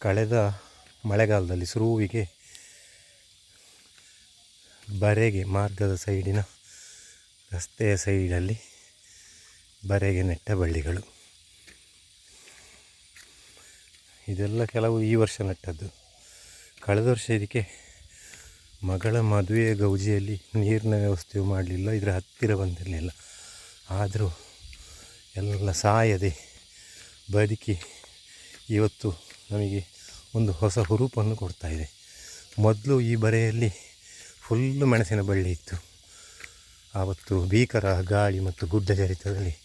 ಕಳೆದ ಮಳೆಗಾಲದಲ್ಲಿ ಸುರುವಿಗೆ ಬರೆಗೆ ಮಾರ್ಗದ ಸೈಡಿನ ರಸ್ತೆಯ ಸೈಡಲ್ಲಿ ಬರೆಗೆ ನೆಟ್ಟ ಬಳ್ಳಿಗಳು. ಇದೆಲ್ಲ ಕೆಲವು ಈ ವರ್ಷ ನೆಟ್ಟದ್ದು. ಕಳೆದ ವರ್ಷ ಇದಕ್ಕೆ ಮಗಳ ಮದುವೆಯ ಗೌಜಿಯಲ್ಲಿ ನೀರಿನ ವ್ಯವಸ್ಥೆಯು ಮಾಡಲಿಲ್ಲ, ಇದರ ಹತ್ತಿರ ಬಂದಿರಲಿಲ್ಲ. ಆದರೂ ಎಲ್ಲ ಸಾಯದೆ ಬದುಕಿ ಇವತ್ತು ನಮಗೆ ಒಂದು ಹೊಸ ಹುರುಪನ್ನು ಕೊಡ್ತಾ ಇದೆ. ಮೊದಲು ಈ ಬರೆಯಲ್ಲಿ ಫುಲ್ಲು ಮೆಣಸಿನ ಬಳ್ಳಿ ಇತ್ತು. ಆವತ್ತು ಭೀಕರ ಗಾಳಿ ಮತ್ತು ಗುಡ್ಡ ಜರಿತದಲ್ಲಿ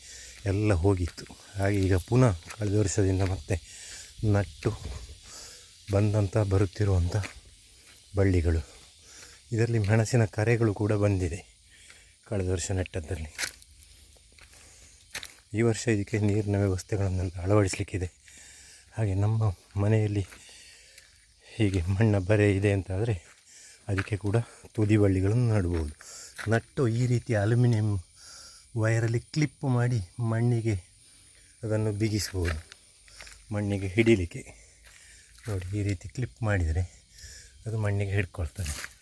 ಎಲ್ಲ ಹೋಗಿತ್ತು. ಹಾಗೆ ಈಗ ಪುನಃ ಕಳೆದ ವರ್ಷದಿಂದ ಮತ್ತೆ ನಟ್ಟು ಬಂದಂಥ ಬರುತ್ತಿರುವಂಥ ಬಳ್ಳಿಗಳು. ಇದರಲ್ಲಿ ಮೆಣಸಿನ ಕರೆಗಳು ಕೂಡ ಬಂದಿದೆ ಕಳೆದ ವರ್ಷ ನೆಟ್ಟದ್ದಲ್ಲಿ ಈ ವರ್ಷ ಇದಕ್ಕೆ ನೀರಿನ ವ್ಯವಸ್ಥೆಗಳನ್ನೆಲ್ಲ ಅಳವಡಿಸಲಿಕ್ಕಿದೆ. ಹಾಗೆ ನಮ್ಮ ಮನೆಯಲ್ಲಿ ಹೀಗೆ ಮಣ್ಣ ಬರೆ ಇದೆ ಅಂತಾದರೆ ಅದಕ್ಕೆ ಕೂಡ ತುದಿ ಬಳ್ಳಿಗಳನ್ನು ನಡ್ಬೋದು. ನಟ್ಟು ಈ ರೀತಿ ಅಲ್ಯೂಮಿನಿಯಂ ವೈರಲ್ಲಿ ಕ್ಲಿಪ್ ಮಾಡಿ ಮಣ್ಣಿಗೆ ಅದನ್ನು ಬಿಗಿಸ್ಬೋದು. ಮಣ್ಣಿಗೆ ಹಿಡಿಲಿಕ್ಕೆ ನೋಡಿ ಈ ರೀತಿ ಕ್ಲಿಪ್ ಮಾಡಿದರೆ ಅದು ಮಣ್ಣಿಗೆ ಹಿಡ್ಕೊಳ್ತದೆ.